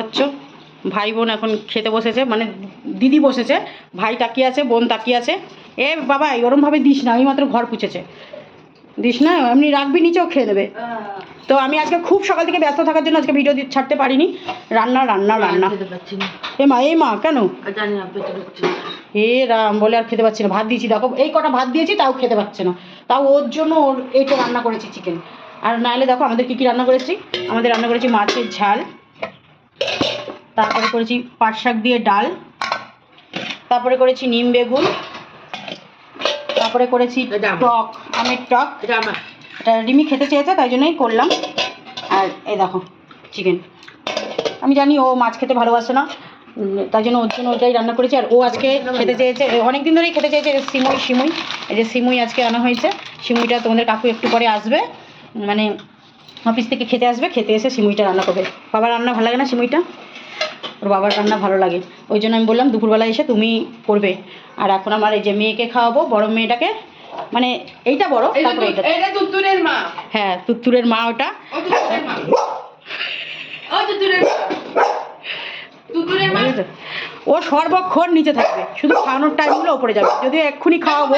পাচ্ছ ভাই বোন এখন খেতে বসেছে মানে দিদি বসেছে ভাই তাকিয়ে আছে বোন তাকিয়ে আছে। এ বাবা ওরমভাবে দিস না আমি মাত্র ঘর পুছেছে। দিস না এমনি রাখবি নিচেও খেয়ে নেবে তো আমি আজকে খুব সকাল থেকে ব্যস্ত থাকার জন্য আজকে ভিডিও ছাড়তে পারিনি। রান্না রান্না রান্না। এ মা এই মা কেন। এ রাম বলে আর খেতে পাচ্ছি না। ভাত দিয়েছি দেখো এই কটা ভাত দিয়েছি তাও খেতে পাচ্ছে না। তাও ওর জন্য ওর এইটা রান্না করেছি চিকেন আর নাহলে দেখো আমাদের কী কী রান্না করেছি? আমাদের রান্না করেছি মাছের ঝাল। তারপরে করেছি পাট শাক দিয়ে ডাল তারপরে করেছি নিম বেগুন তারপরে করেছি টক আমের টক। এটা রিমি খেতে চেয়েছে তাই জন্যই করলাম। আর এই দেখো চিকেন আমি জানি ও মাছ খেতে ভালোবাসে না তাই জন্য ওর জন্য ওটাই রান্না করেছি। আর ও আজকে খেতে চেয়েছে অনেক দিন ধরেই খেতে চেয়েছে সিমুই সিমুই। এই যে সিমুই আজকে আনা হয়েছে সিমুইটা তোমাদের কাকু একটু পরে আসবে। মানে অফিস থেকে খেতে আসবে খেতে এসে সিমুইটা রান্না করবে। বাবার রান্না ভালো লাগে না সিমুইটা? ওর বাবার রান্না ভালো লাগে। ওই জন্য আমি বললাম দুপুরবেলা এসে তুমি করবে। আর এখন আমার এই যে মেয়েকে খাওয়াবো বড় মেয়েটাকে মানে এইটা বড় তারপরে এইটা। মা। হ্যাঁ তুত্তুরের মা ওটা। ও সর্বক্ষণ নিচে থাকবে। শুধু খাওয়ানোর টাইমগুলো ওপরে যাবে। যদিও এক্ষুনি খাওয়াবো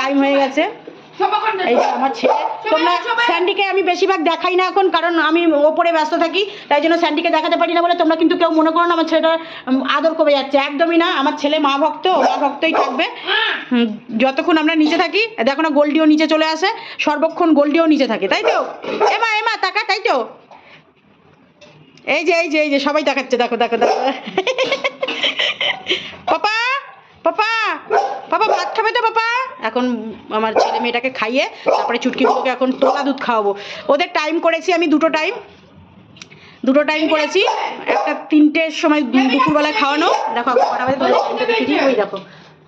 টাইম হয়ে গেছে। সবাখন এই আমার ছেলে তোমরা স্যান্ডিকে আমি বেশিরভাগ দেখাই না এখন কারণ আমি ওপরে ব্যস্ত থাকি তাই জন্য স্যান্ডিকে দেখাতে পারি না বলে তোমরা কিন্তু কেউ মনে করো না আমার ছেলেটা আদর কমে যাচ্ছে। একদমই না আমার ছেলে মা ভক্ত ও মা ভক্তই থাকবে। যতক্ষণ আমরা নিচে থাকি দেখো না গোল্ডিও নিচে চলে আসে সর্বক্ষণ গোল্ডিও নিচে থাকে তাই তো? এমা এমা তাকা তাই তো? এই যে এই যে এই যে সবাই দেখাচ্ছে দেখো দেখো দেখো। পাপা পাপা পাপা এখন আমার ছেলে মেয়েটাকে খাইয়ে তারপরে চুটকিগুলোকে এখন তোলা দুধ খাওয়াবো। ওদের টাইম করেছি আমি দুটো টাইম দুটো টাইম করেছি। একটা তিনটের সময় দু- দুপুরবেলায় খাওয়ানো। দেখো কটা বাজে ওই দেখো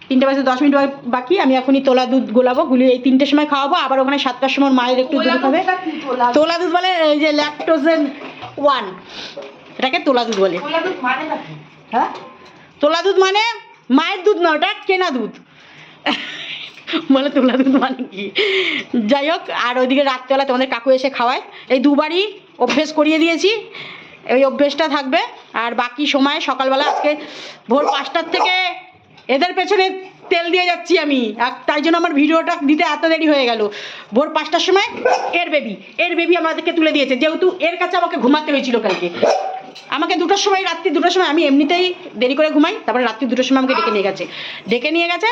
তিনটে বাজে দশ মিনিট বাকি। আমি এখনই তোলা দুধ গোলাবো। গুলিয়ে এই তিনটের সময় খাওয়াবো। আবার ওখানে সাতটার সময় মায়ের একটু দুধ খাবে। তোলা দুধ বলে এই যে ল্যাকটোজেন ওয়ান এটাকে তোলা দুধ বলে। মানে? হ্যাঁ? তোলা দুধ মানে মায়ের দুধ না ওটা কেনা দুধ। বলে তোলা দুধ মানে কি? যাই হোক, আর ওইদিকে রাত্রেবেলা তোমাদের কাকু এসে খাওয়ায়। এই দুবারই অভ্যেস করিয়ে দিয়েছি। এই অভ্যেসটা থাকবে। আর বাকি সময় সকালবেলা আজকে ভোর পাঁচটার থেকে এদের পেছনে তেল দিয়ে যাচ্ছি আমি। আর তাই জন্য আমার ভিডিওটা দিতে এত দেরি হয়ে গেল। ভোর পাঁচটার সময় এর বেবি এর বেবি আমাদেরকে তুলে দিয়েছে। যেহেতু এর কাছে আমাকে ঘুমাতে হয়েছিল কালকে। আমাকে দুটোর সময়, রাত্রি দুটোর সময় আমি এমনিতেই দেরি করে ঘুমাই। তারপরে রাত্রি দুটোর সময় আমাকে ডেকে নিয়ে গেছে। ডেকে নিয়ে গেছে।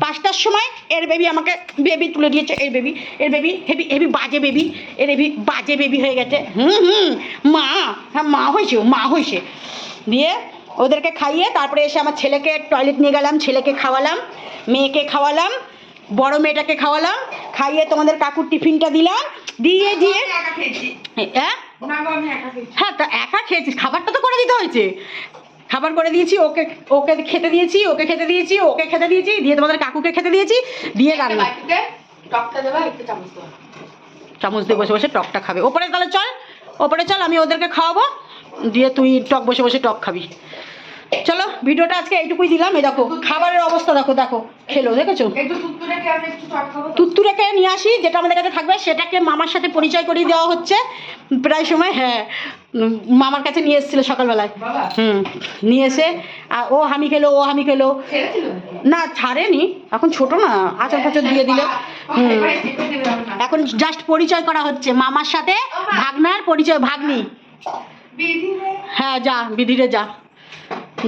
পাঁচটার সময় এর বেবি আমাকে বেবি তুলে দিয়েছে এর বেবি এর বেবি হেবি হেবি বাজে বেবি এর বেবি বাজে বেবি হয়ে গেছে। হুম হুম মা হ্যাঁ মা হয়েছে মা হয়েছে। দিয়ে ওদেরকে খাইয়ে তারপরে এসে আমার ছেলেকে টয়লেট নিয়ে গেলাম ছেলেকে খাওয়ালাম মেয়েকে খাওয়ালাম বড় মেয়েটাকে খাওয়ালাম খাইয়ে তোমাদের কাকুর টিফিনটা দিলাম দিয়ে দিয়ে হ্যাঁ? হ্যাঁ তা একা খেয়েছিস? খাবারটা তো করে দিতে হয়েছে। খাবার করে দিয়েছি ওকে ওকে খেতে দিয়েছি ওকে খেতে দিয়েছি ওকে খেতে দিয়েছি দিয়ে তোমাদের কাকুকে খেতে দিয়েছি দিয়ে রান্না। বাটিতে দেবা একটু চামচ দিয়ে বসে বসে টকটা খাবে। ওপরে তাহলে চল ওপরে চল আমি ওদেরকে খাওয়াবো দিয়ে তুই টক বসে বসে টক খাবি। চলো ভিডিওটা আজকে এইটুকুই দিলাম। এই দেখো খাবারের অবস্থা দেখো দেখো খেলো দেখেছ? তুত্তুরাকে নিয়ে আসি যেটা আমাদের কাছে থাকবে সেটাকে মামার সাথে পরিচয় করিয়ে দেওয়া হচ্ছে। প্রায় সময় হ্যাঁ। মামার কাছে নিয়ে এসেছিল সকালবেলায়। হুম নিয়ে এসে আর ও হামি খেলো ও হামি খেলো। না ছাড়েনি। এখন ছোট না আচার ফাচার দিয়ে দিলে। হুম। এখন জাস্ট পরিচয় করা হচ্ছে মামার সাথে ভাগনার পরিচয় ভাগ্নি। হ্যাঁ যা বিধিরে যা।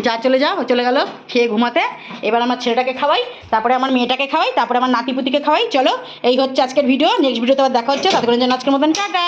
যা চলে যা ও চলে গেল খেয়ে ঘুমাতে। এবার আমার ছেলেটাকে খাওয়াই তারপরে আমার মেয়েটাকে খাওয়াই তারপরে আমার নাতিপুতিকে খাওয়াই। চলো এই হচ্ছে আজকের ভিডিও নেক্সট ভিডিওতে আবার দেখা হচ্ছে তাদের জন্য আজকের মতন টাটা।